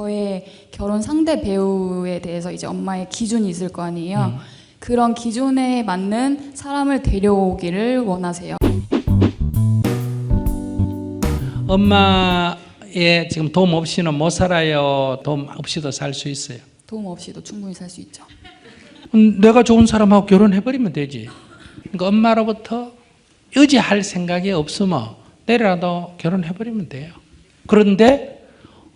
저의 결혼 상대 배우에 대해서 이제 엄마의 기준이 있을 거 아니에요. 그런 기준에 맞는 사람을 데려오기를 원하세요. 엄마의 지금 도움 없이는 못 살아요. 도움 없이도 살 수 있어요. 도움 없이도 충분히 살 수 있죠. 음, 내가 좋은 사람하고 결혼해버리면 되지. 그러니까 엄마로부터 의지할 생각이 없으면 내일이라도 결혼해버리면 돼요. 그런데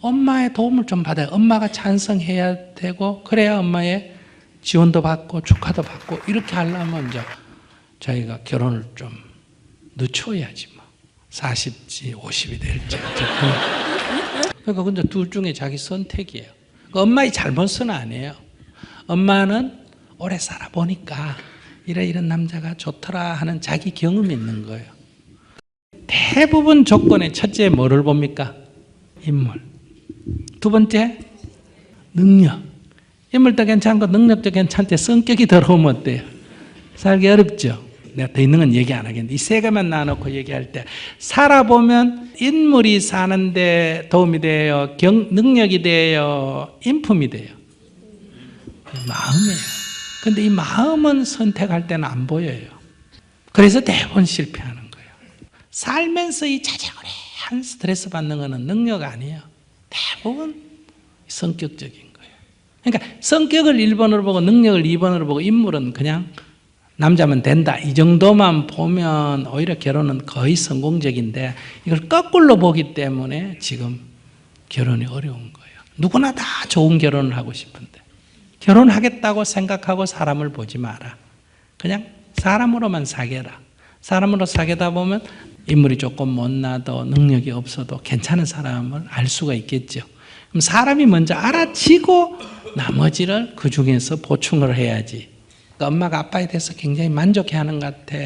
엄마의 도움을 좀 받아요. 엄마가 찬성해야 되고 그래야 엄마의 지원도 받고 축하도 받고 이렇게 하려면 이제 저희가 결혼을 좀 늦춰야지 뭐. 40지 50이 될지. 그러니까 근데 둘 중에 자기 선택이에요. 그 엄마의 잘못은 아니에요. 엄마는 오래 살아보니까 이래 이런 남자가 좋더라 하는 자기 경험이 있는 거예요. 대부분 조건의 첫째 뭐를 봅니까? 인물. 두 번째 능력. 인물도 괜찮고 능력도 괜찮대 성격이 더러우면 어때요? 살기 어렵죠. 내가 더 있는 건 얘기 안 하겠는데 이세 개만 나눠놓고 얘기할 때 살아보면 인물이 사는데 도움이 돼요. 경, 능력이 돼요. 인품이 돼요. 마음이에요. 근데 이 마음은 선택할 때는 안 보여요. 그래서 대부분 실패하는 거예요. 살면서 이 자잘한 스트레스 받는 거는 능력 아니에요. 대부분 성격적인 거예요. 그러니까 성격을 1번으로 보고 능력을 2번으로 보고 인물은 그냥 남자면 된다. 이 정도만 보면 오히려 결혼은 거의 성공적인데 이걸 거꾸로 보기 때문에 지금 결혼이 어려운 거예요. 누구나 다 좋은 결혼을 하고 싶은데 결혼하겠다고 생각하고 사람을 보지 마라. 그냥 사람으로만 사귀라. 사람으로 사귀다 보면 인물이 조금 못나도 능력이 없어도 괜찮은 사람을 알 수가 있겠죠. 그럼 사람이 먼저 알아지고 나머지를 그 중에서 보충을 해야지. 그러니까 엄마가 아빠에 대해서 굉장히 만족해 하는 것 같아.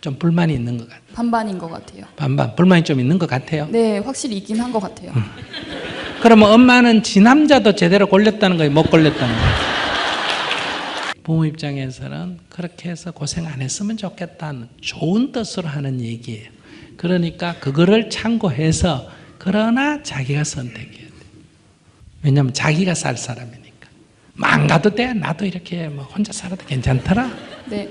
좀 불만이 있는 것 같아. 반반인 것 같아요. 반반 불만이 좀 있는 것 같아요. 네, 확실히 있긴 한 것 같아요. 그러면 엄마는 지 남자도 제대로 골렸다는 거예요, 못 골렸다는 거예요. 부모 입장에서는 그렇게 해서 고생 안 했으면 좋겠다는 좋은 뜻으로 하는 얘기예요. 그러니까 그거를 참고해서 그러나 자기가 선택해야 돼. 왜냐하면 자기가 살 사람이니까. 망가도 돼. 나도 이렇게 뭐 혼자 살아도 괜찮더라. 네,